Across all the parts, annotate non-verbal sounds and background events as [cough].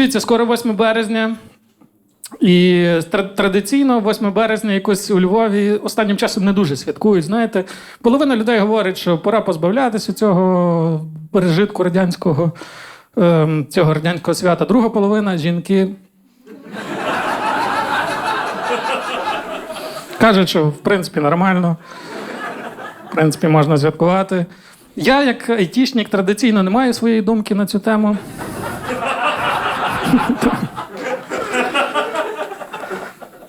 дивіться, скоро 8 березня. І традиційно 8 березня якось у Львові останнім часом не дуже святкують. Знаєте, половина людей говорить, що пора позбавлятися цього пережитку радянського, ем, цього радянського свята. Друга половина жінки. Кажуть, що в принципі нормально. В принципі, можна святкувати. Я, як айтішник, традиційно не маю своєї думки на цю тему.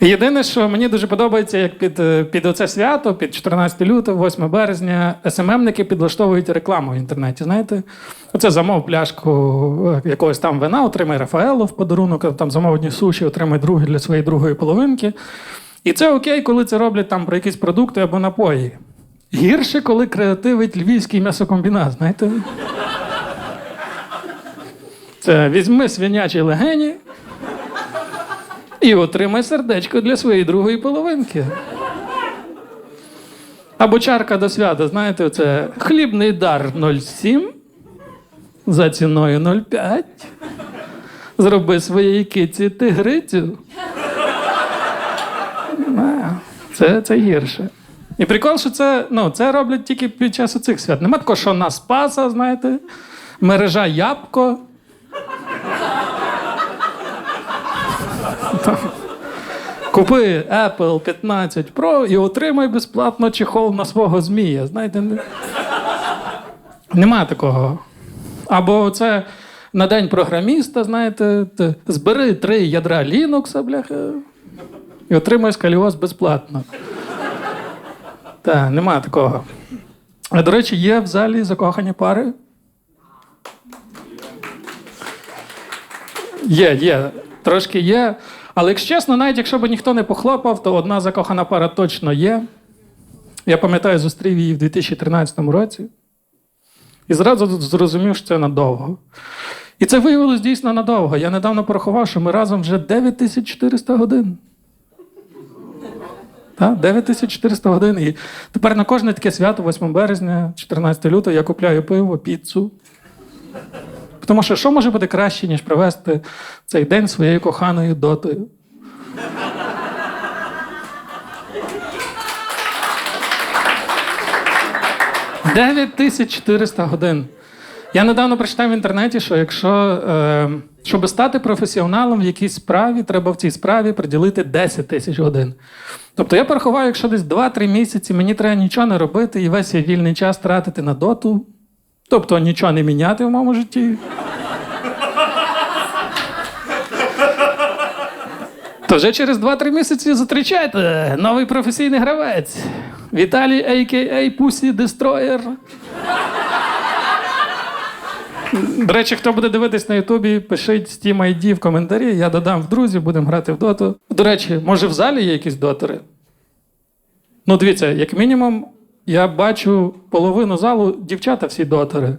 Єдине, що мені дуже подобається, як під, е, під оце свято, під 14 лютого, 8 березня, СММники підлаштовують рекламу в інтернеті. Знаєте, оце замов пляшку е, якогось там вина, отримай Рафаело в подарунок, а там замов одні суші, отримай другі для своєї другої половинки. І це окей, коли це роблять там про якісь продукти або напої. Гірше, коли креативить львівський м'ясокомбінат, знаєте? Це візьми свинячі легені і отримай сердечко для своєї другої половинки. Або чарка до свята, знаєте, це хлібний дар 0,7 за ціною 0,5. Зроби своїй киці тигрицю. Це, це гірше. І прикол, що це, ну, це роблять тільки під час цих свят. Нема такого, що на Спаса, знаєте, мережа Ябко. [laughs] Купи Apple 15 Pro і отримай безплатно чехол на свого змія. Знаєте, не... нема такого. Або це на день програміста, знаєте, збери три ядра Linux, бляха, і отримай скаліоз безплатно. Так, нема такого. А до речі, є в залі закохані пари. Є, є, трошки є. Але якщо чесно, навіть якщо б ніхто не похлопав, то одна закохана пара точно є. Я пам'ятаю, зустрів її в 2013 році. І зразу зрозумів, що це надовго. І це виявилось дійсно надовго. Я недавно порахував, що ми разом вже 9400 годин. Так, 9400 годин. І тепер на кожне таке свято, 8 березня, 14 лютого, я купляю пиво, піцу. Тому що що може бути краще, ніж провести цей день своєю коханою дотою? Дев'ять тисяч годин. Я недавно прочитав в інтернеті, що якщо е, щоб стати професіоналом в якійсь справі, треба в цій справі приділити 10 тисяч годин. Тобто я порахував, якщо десь 2-3 місяці мені треба нічого не робити і весь свій вільний час тратити на доту, тобто нічого не міняти в моєму житті. То вже через 2-3 місяці зустрічайте новий професійний гравець. Віталій, а.к.а. Pussy Destroyer. До речі, хто буде дивитись на Ютубі, пишіть Steam ID в коментарі, я додам в друзі, будемо грати в доту. До речі, може в залі є якісь дотори? Ну, дивіться, як мінімум, я бачу половину залу дівчата всі дотори.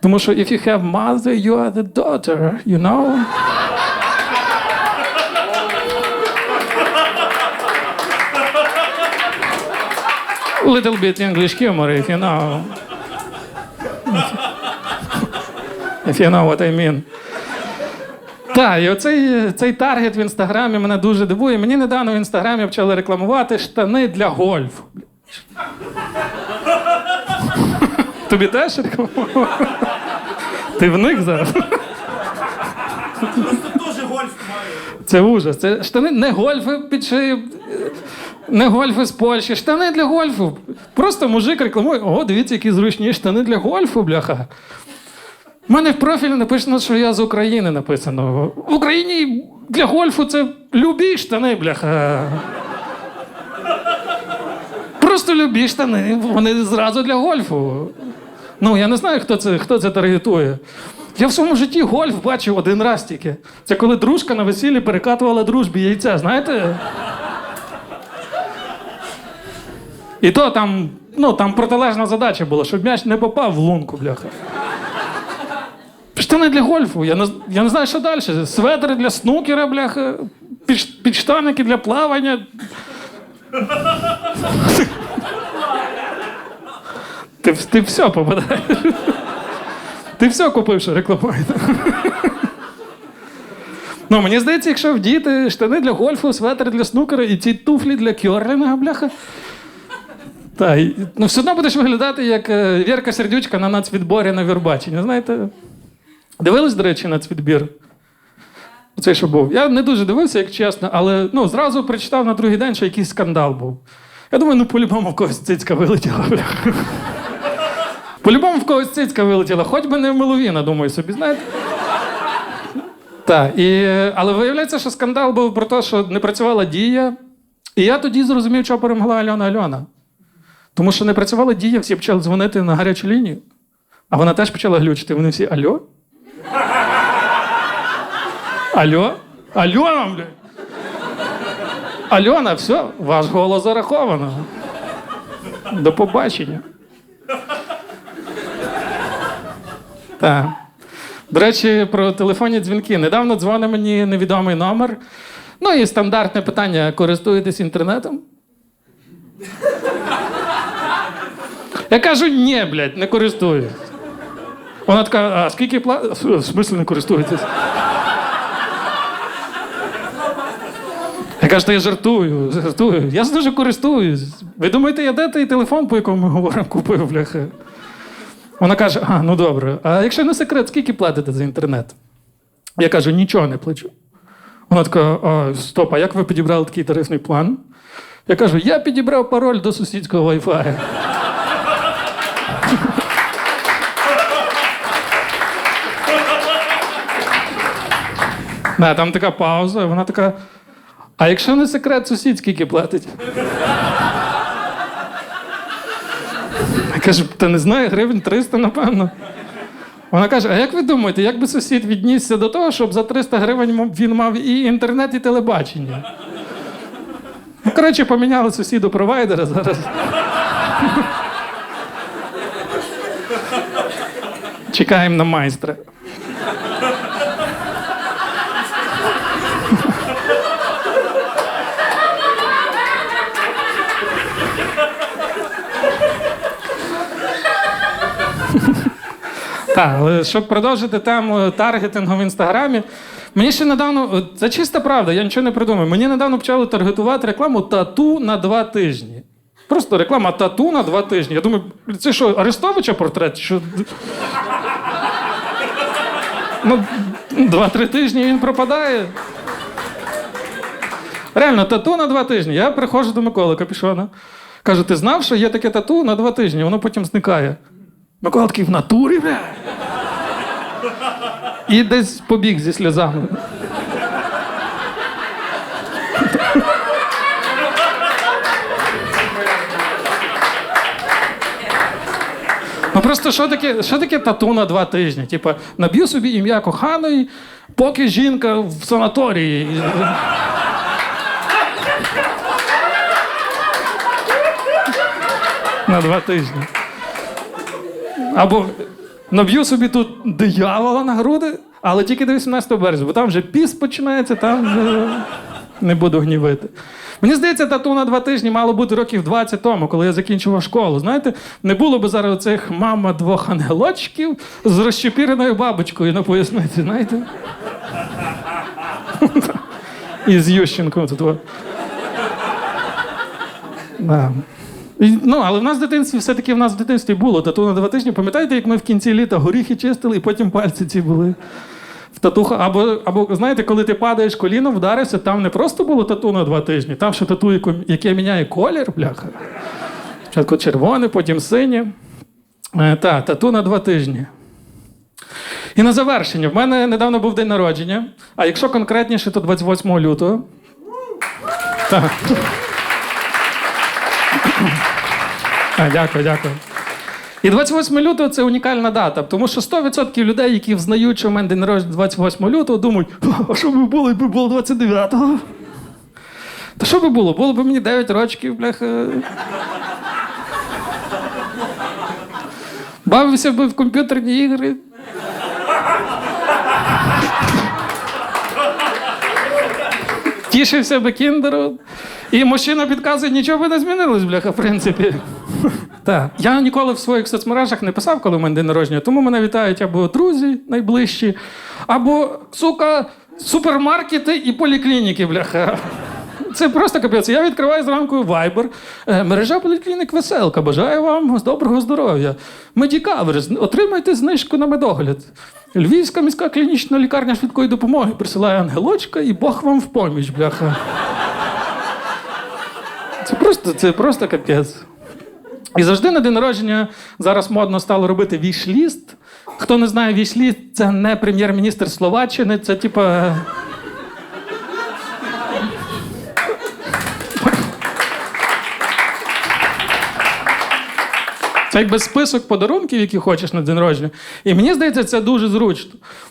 Тому що if you have mother, you are the daughter, you know? Little bit English humor, if you know. If you know what I mean. Так, і оцей цей таргет в інстаграмі мене дуже дивує. Мені недавно в інстаграмі почали рекламувати штани для гольфу. Тобі теж рекламували? Ти в них зараз? Дуже гольф має. Це ужас. Це штани не гольфи під шиєю, не гольфи з Польщі, штани для гольфу. Просто мужик рекламує, о, дивіться, які зручні штани для гольфу, бляха. У мене в профілі написано, що я з України написано. В Україні для гольфу це любі штани, бляха. Просто любі штани, вони зразу для гольфу. Ну, я не знаю, хто це, хто це таргетує. Я в своєму житті гольф бачив один раз тільки. Це коли дружка на весіллі перекатувала дружбі яйця, знаєте? І то там, ну, там протилежна задача була, щоб м'яч не попав в лунку, бляха. Штани для гольфу, я не, я не знаю, що далі. Светри для снукера, бляха, під, підштанники для плавання. Ти, ти все попадаєш. Ти все купив, що рекламуєте. Ну, мені здається, якщо вдіти штани для гольфу, светр для снукера і ці туфлі для кьорлінга, бляха. Та, ну, все одно будеш виглядати як е, Вірка Сердючка на нацвідборі на Вірбаченні. Знаєте? Дивились, до речі, нацвідбір? Цей, що був. Я не дуже дивився, як чесно, але ну, зразу прочитав на другий день, що якийсь скандал був. Я думаю, ну по-любому в когось цицька вилетіла. По-любому в когось цицька вилетіла, хоч би не в Меловіна, думаю собі, знаєте. Так, і, але виявляється, що скандал був про те, що не працювала дія. І я тоді зрозумів, чого перемогла Альона Альона. Тому що не працювала дія, всі почали дзвонити на гарячу лінію, а вона теж почала глючити. Вони всі Альо? Альо? Альона, блядь? Альона, все, ваш голос зараховано. До побачення. Так. До речі, про телефонні дзвінки. Недавно дзвонив мені невідомий номер. Ну і стандартне питання: користуєтесь інтернетом? Я кажу, ні, блядь, не користуюсь. Вона така, а скільки пла... В смислі не користуєтесь? Я кажу, я жартую, жартую. Я дуже користуюсь. Ви думаєте, я де той телефон, по якому ми говоримо, купив, бляха? Вона каже: а, ну добре, а якщо не секрет, скільки платите за інтернет? Я кажу, нічого не плачу. Вона така: а, стоп, а як ви підібрали такий тарифний план? Я кажу, я підібрав пароль до сусідського Wi-Fi. [laughs] Там така пауза, вона така. А якщо не секрет, сусід скільки платить? Я кажу, та не знаю, гривень 300, напевно. Вона каже: А як ви думаєте, як би сусід віднісся до того, щоб за 300 гривень він мав і інтернет, і телебачення? Ну, коротше, поміняли сусіду провайдера зараз. Чекаємо на майстра. Так, але щоб продовжити тему таргетингу в інстаграмі, мені ще недавно, це чиста правда, я нічого не придумав. Мені недавно почали таргетувати рекламу тату на два тижні. Просто реклама тату на два тижні. Я думаю, це що, Арестовича портрет? Що? Ну, два-три тижні він пропадає. Реально, тату на два тижні. Я приходжу до Миколи Капішона. Кажу, ти знав, що є таке тату на два тижні, воно потім зникає. Микола такий в натурі, бля. І десь побіг зі сльозами. Ну просто що таке, що таке тату на два тижні? Типа, наб'ю собі ім'я коханої, поки жінка в санаторії. На два тижні. Або наб'ю собі тут диявола на груди, але тільки до 18 березня, бо там вже піс починається, там вже не буду гнівити. Мені здається, тату на два тижні мало бути років 20 тому, коли я закінчував школу. Знаєте, не було б зараз оцих мама двох ангелочків з розчепіреною бабочкою на поясниці, знаєте? І з Ющенком тут. Ну, але в нас в дитинстві все-таки в нас в дитинстві було тату на два тижні. Пам'ятаєте, як ми в кінці літа горіхи чистили і потім пальці ці були в татуха? Або, або знаєте, коли ти падаєш коліном, вдарився, там не просто було тату на два тижні, там ще тату, яке міняє колір, бляха. Спочатку червоне, потім синє. Е, та, тату на два тижні. І на завершення, в мене недавно був день народження, а якщо конкретніше, то 28 лютого. Так. А, дякую, дякую. І 28 лютого це унікальна дата, тому що 100% людей, які взнають, що в мене день народження 28 лютого, думають, а що би було, якби було 29-го? Та що би було? Було б мені 9 років, бляха. Бавився би в комп'ютерні ігри. Тішився би кіндеру. І мужчина підказує, нічого би не змінилось, бляха, в принципі. Так. Я ніколи в своїх соцмережах не писав, коли в мене день народження, тому мене вітають або друзі найближчі, або, сука, супермаркети і поліклініки, бляха. Це просто капець. Я відкриваю зранку Viber. Е, Мережа поліклінік веселка. Бажаю вам доброго здоров'я. Медікавер. з- Отримайте знижку на медогляд. Львівська міська клінічна лікарня швидкої допомоги присилає ангелочка і Бог вам в поміч, бляха. Це просто, це просто капець. І завжди на день народження зараз модно стало робити вішліст. Хто не знає, вішліст це не прем'єр-міністр Словаччини, це типа. Це якби список подарунків, які хочеш на день народження. І мені здається, це дуже зручно.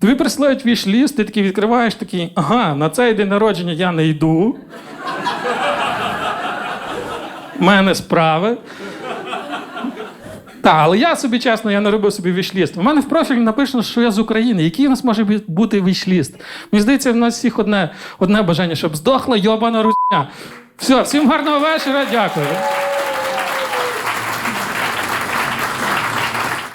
Тобі присилають віш-ліст, ти такий відкриваєш такий, ага, на цей день народження я не йду. У мене справи. Так, але я собі чесно, я не робив собі вішліст. У мене в профілі написано, що я з України. Який у нас може бути вішліст? Мені здається, в нас всіх одне, одне бажання, щоб здохла йобана русня. Все, всім гарного вечора, дякую.